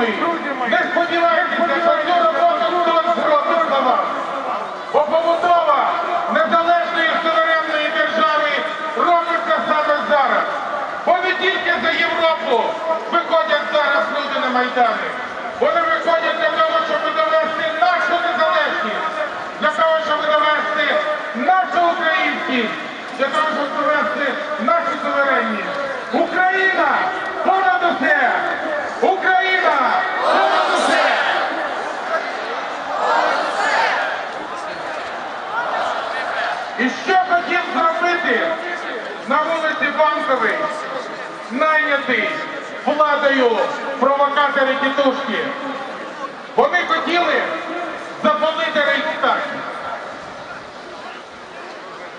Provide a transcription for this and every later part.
мої, не сподівайтеся, що цю роботу хтось зробить за вас. Бо побудова незалежної суверенної держави робиться саме зараз. Бо не тільки за Європу виходять зараз люди на Майдани. Вони виходять для того, щоб довести нашу незалежність, для того, щоб довести нашу українськість, для того, І що хотів зробити на вулиці Банковій, найнятий владою провокатори тітушки? Вони хотіли запалити Рейхстаг.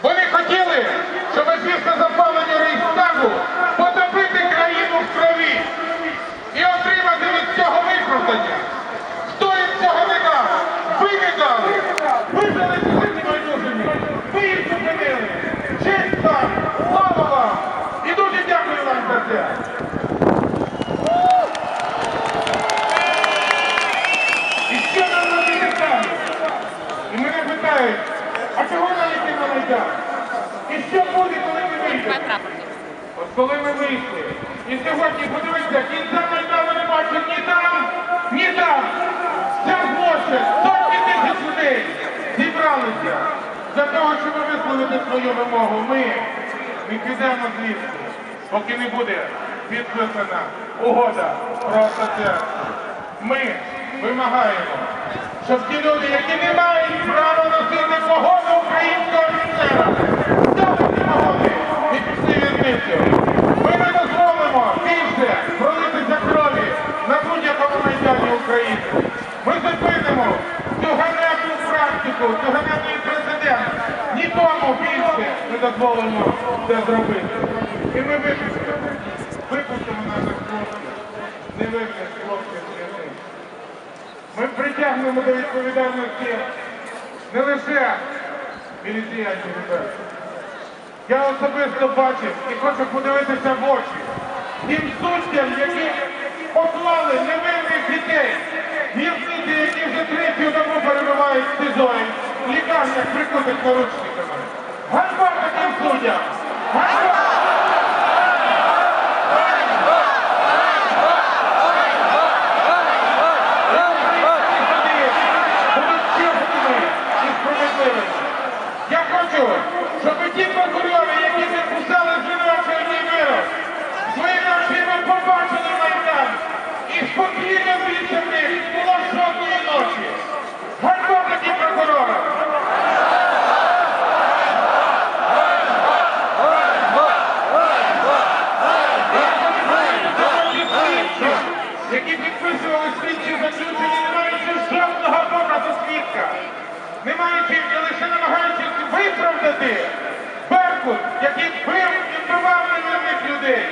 Вони хотіли, щоб після запалення Рейхстагу потопити країну в крові і отримати від цього виправдання. Хто їм цього не дав? Ви не дали. Ви дали сьогодні байдужими. Ви їх зупинили. Честь вам, слава вам. І дуже дякую вам за це. І що нам робити далі? І а чого нам йти на Майдан? І що буде, коли ми вийдемо? От коли ми вийшли, і сьогодні подивіться, кінця Майдану не бачу ні там, ні там. Ця площа, сотні тисяч людей зібралися для того, щоб висловити свою вимогу. Ми не підемо звідси, поки не буде підписана угода про асоціацію. Ми вимагаємо, щоб ті люди, які не мають права носити погоду українського офіцера, здали ці погоди і пішли в'язницю. Ми не дозволимо більше пролитися крові на будь-якому майдані України. Ми зупинимо цю ганебну практику, цю ганебний прецедент. Нікому більше не дозволимо це зробити. І ми випустимо, випустимо наших хлопців, війни. Ми притягнемо до відповідальності не лише міліціянтів. Я особисто бачив і хочу подивитися в очі тим суддям, які поклали невинних дітей, в'язниці, які вже третю добу перебувають в СИЗО, в лікарнях прикутих наручниками. Ганьба таким суддям! Ганьба! будуть чесними і справедливими. Я хочу, щоб ті прокурори, які підписали звинувачувальний вирок, своїми очима побачили Майдан і спокійно більше в них було жодної ночі. Ганьба таким прокурорам! які підписували слідчі заключення, не маючи жодного доказу свідка, не маючи лише намагаючись виправдати Беркут, який бив і вбивав невинних людей,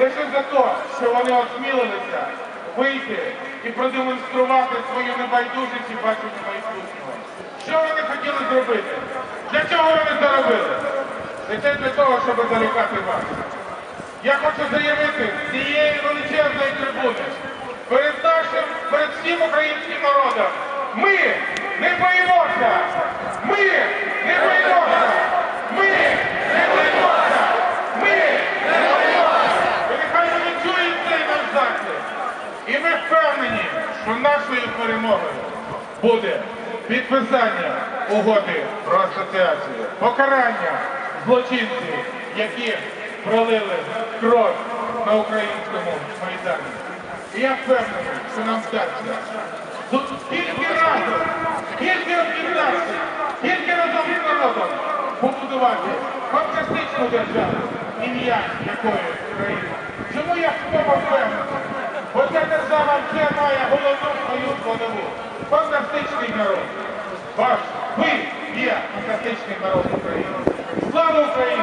лише за те, що вони осмілилися вийти і продемонструвати свою небайдужість і бачити майбутнього. Що вони хотіли зробити? Для чого вони це робили? це для того, щоб залякати вас. Я хочу заявити цієї величезної трибуни перед нашим, перед всім українським народом. Ми не боїмося! Ми не боїмося! Ми не боїмося! Ми не боїмося! І нехай вони чують цей наш заклик. І ми впевнені, що нашою перемогою буде підписання угоди про асоціацію, покарання злочинців, які пролили кров на українському майдані. І я впевнений, що нам вдасться. Тільки разом, тільки об'єднатися, тільки разом з народом побудувати фантастичну державу, ім'я якої країни. Чому я впевнений? Бо ця держава вже має головну свою складову. Фантастичний народ. Ваш, ви є фантастичний народ України. Слава Україні!